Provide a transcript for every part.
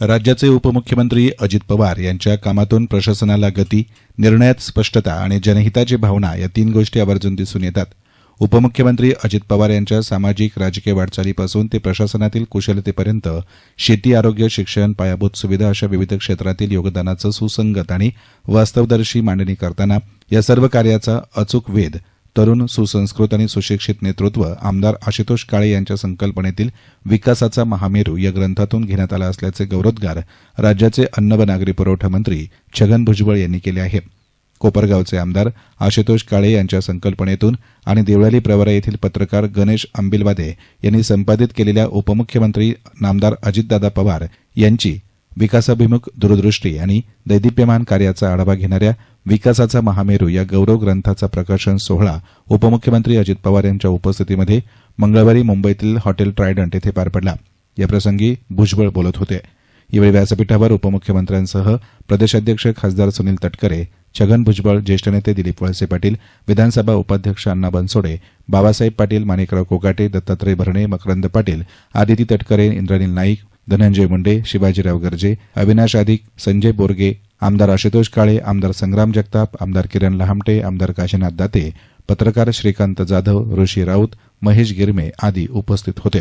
राज्याचे उपमुख्यमंत्री अजित पवार यांच्या कामातून प्रशासनाला गती निर्णयात स्पष्टता आणि जनहिताची भावना या तीन गोष्टी आवर्जून दिसून येतात. उपमुख्यमंत्री अजित पवार यांच्या सामाजिक राजकीय वाटचालीपासून ते प्रशासनातील कुशलतेपर्यंत शेती आरोग्य शिक्षण पायाभूत सुविधा अशा विविध क्षेत्रातील योगदानाचं सुसंगत आणि वास्तवदर्शी मांडणी करताना या सर्व कार्याचा अचूक वेध तरुण सुसंस्कृत आणि सुशिक्षित नेतृत्व आमदार आशुतोष काळे यांच्या संकल्पनेतील विकासाचा महामेरू या ग्रंथातून घेण्यात आला असल्याचे गौरवोद्गार राज्याचे अन्न व नागरी पुरवठा मंत्री छगन भुजबळ यांनी केले आहे. कोपरगावचे आमदार आशुतोष काळे यांच्या संकल्पनेतून आणि देवळाली प्रवरा येथील पत्रकार गणेश अंबिलवादे यांनी संपादित केलेल्या उपमुख्यमंत्री नामदार अजितदादा पवार यांची विकासाभिमुख दूरदृष्टी आणि दैदिप्यमान कार्याचा आढावा घेणाऱ्या विकासाचा महामेरू या गौरव ग्रंथाचा प्रकाशन सोहळा उपमुख्यमंत्री अजित पवार यांच्या उपस्थितीमध्ये मंगळवारी मुंबईतील हॉटेल ट्रायडंट येथे पार पडला. याप्रसंगी भुजबळ बोलत होते. यावेळी व्यासपीठावर उपमुख्यमंत्र्यांसह प्रदेशाध्यक्ष खासदार सुनील तटकरे छगन भुजबळ ज्येष्ठ नेते दिलीप वळसे पाटील विधानसभा उपाध्यक्ष अण्णा बनसोडे बाबासाहेब पाटील माणिकराव कोकाटे दत्तात्रय भरणे मकरंद पाटील आदिती तटकरे इंद्रनील नाईक धनंजय मुंडे शिवाजीराव गर्जे अविनाश आदिक संजय बोरगे आमदार आशुतोष काळे आमदार संग्राम जगताप आमदार किरण लहामटे आमदार काशीनाथ दाते पत्रकार श्रीकांत जाधव ऋषी राऊत महेश गिरमे आदी उपस्थित होते.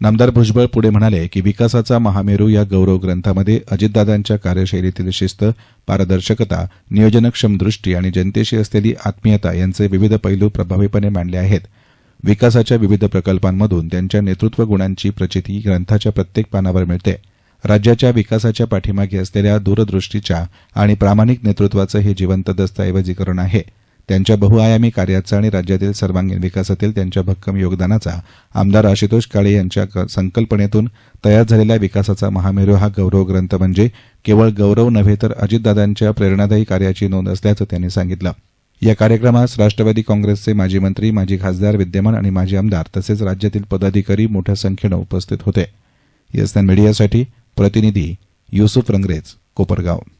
नामदार भुजबळ पुढे म्हणाले की विकासाचा महामेरू या गौरव ग्रंथामध्ये अजितदादांच्या कार्यशैलीतील शिस्त पारदर्शकता नियोजनक्षम दृष्टी आणि जनतेशी असलेली आत्मीयता यांचे विविध पैलू प्रभावीपणे मांडले आहेत. विकासाच्या विविध प्रकल्पांमधून त्यांच्या नेतृत्व गुणांची प्रचिती ग्रंथाच्या प्रत्येक पानावर मिळते. राज्याच्या विकासाच्या पाठीमागे असलेल्या दूरदृष्टीच्या आणि प्रामाणिक नेतृत्वाचं हे जिवंत दस्तऐवजीकरण आहे. त्यांच्या बहुआयामी कार्याचा आणि राज्यातील सर्वांगीण विकासातील त्यांच्या भक्कम योगदानाचा आमदार आशुतोष काळे यांच्या क- संकल्पनेतून तयार झालेल्या विकासाचा महामेरू हा गौरव ग्रंथ म्हणजे केवळ गौरव नव्हे तर अजितदादांच्या प्रेरणादायी कार्याची नोंद असल्याचं त्यांनी सांगितलं. या कार्यक्रमास राष्ट्रवादी काँग्रेसचे माजी मंत्री माजी खासदार विद्यमान आणि माजी आमदार तसेच राज्यातील पदाधिकारी मोठ्या संख्येनं उपस्थित होते. यसन मीडियासाठी प्रतिनिधी युसुफ रंगरेज कोपरगाव.